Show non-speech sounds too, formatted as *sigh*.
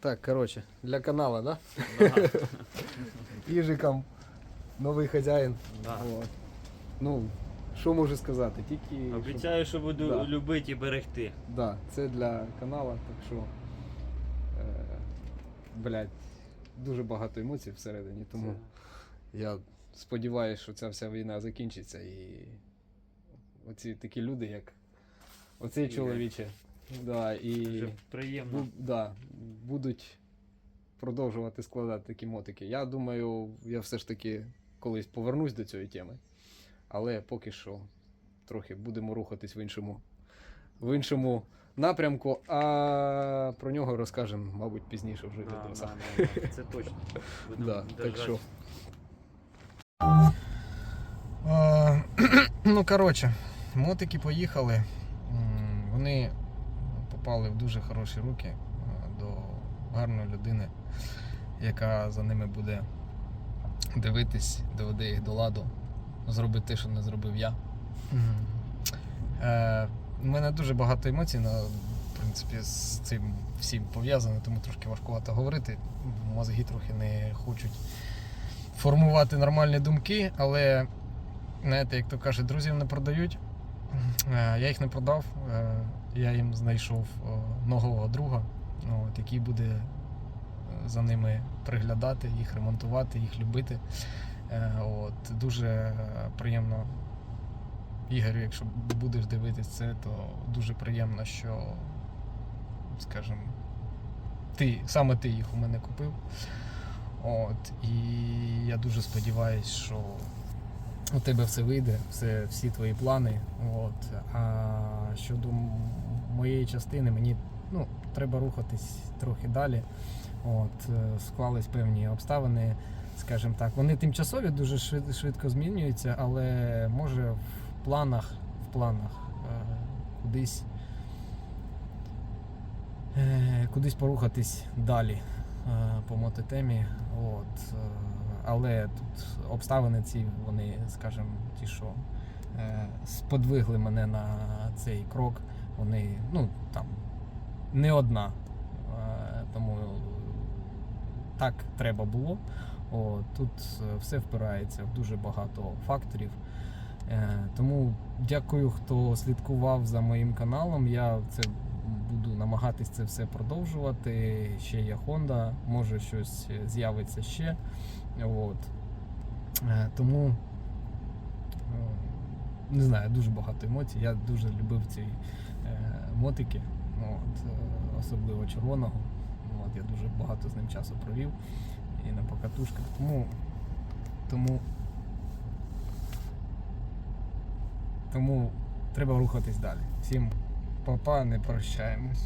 Так, коротше, для канала, да? *laughs* Да, Їжикам новий хазяїн. да. От. Ну, що можу сказати? Тільки. щоб- Обіцяю, що буду Да. любити і берегти. Да, це для канала, так що. Е, блядь, дуже багато емоцій всередині, тому я сподіваюся, що ця вся війна закінчиться і оці такі люди, як оцей чоловіче, да, і Дуже приємно. бу- да, будуть продовжувати складати такі мотики. Я думаю, я все ж таки колись повернусь до цієї теми, але поки що трохи будемо рухатись в іншому, в іншому напрямку, а про нього розкажемо, мабуть, пізніше вже в Да, відосах. да, да, да. Це точно. Будемо Да, так держать. що. *clears throat* ну, коротше, мотики поїхали. М, Вони попали в дуже хороші руки е, до гарної людини, яка за ними буде дивитись, доведе їх до ладу, зробить те, що не зробив я. Е, У мене дуже багато емоцій, на, в принципі, з цим всім пов'язано, тому трошки важкувато говорити. Мозги трохи не хочуть формувати нормальні думки, але, знаєте, як то кажуть, друзів не продають. Е, Я їх не продав, е, я їм знайшов нового друга, ну, от, який буде е, за ними приглядати, їх ремонтувати, їх любити. От, дуже приємно, Ігорю, якщо будеш дивитись це, то дуже приємно, що, скажімо, ти, саме ти їх у мене купив. От, і я дуже сподіваюся, що у тебе все вийде, все, всі твої плани. От. А щодо моєї частини, мені ну, треба рухатись трохи далі. От, е, склались певні обставини, скажімо так. Вони тимчасові, дуже швидко змінюються, але може в планах, в планах е, кудись, е, кудись порухатись далі по мототемі. От, але тут обставини ці, вони, скажімо, ті, що е, сподвигли мене на цей крок, вони ну, там, не одна. Е, тому так треба було. О, тут е, все впирається в дуже багато факторів. Тому дякую, хто слідкував за моїм каналом. Я це буду намагатись це все продовжувати. Ще є Honda, може щось з'явиться ще. От. Е, Тому е, не знаю, дуже багато емоцій. Я дуже любив ці е, мотики, от, е, особливо червоного. От, я дуже багато з ним часу провів і на покатушках. Тому, тому, тому треба рухатись далі. Всім па-па, не прощаємось.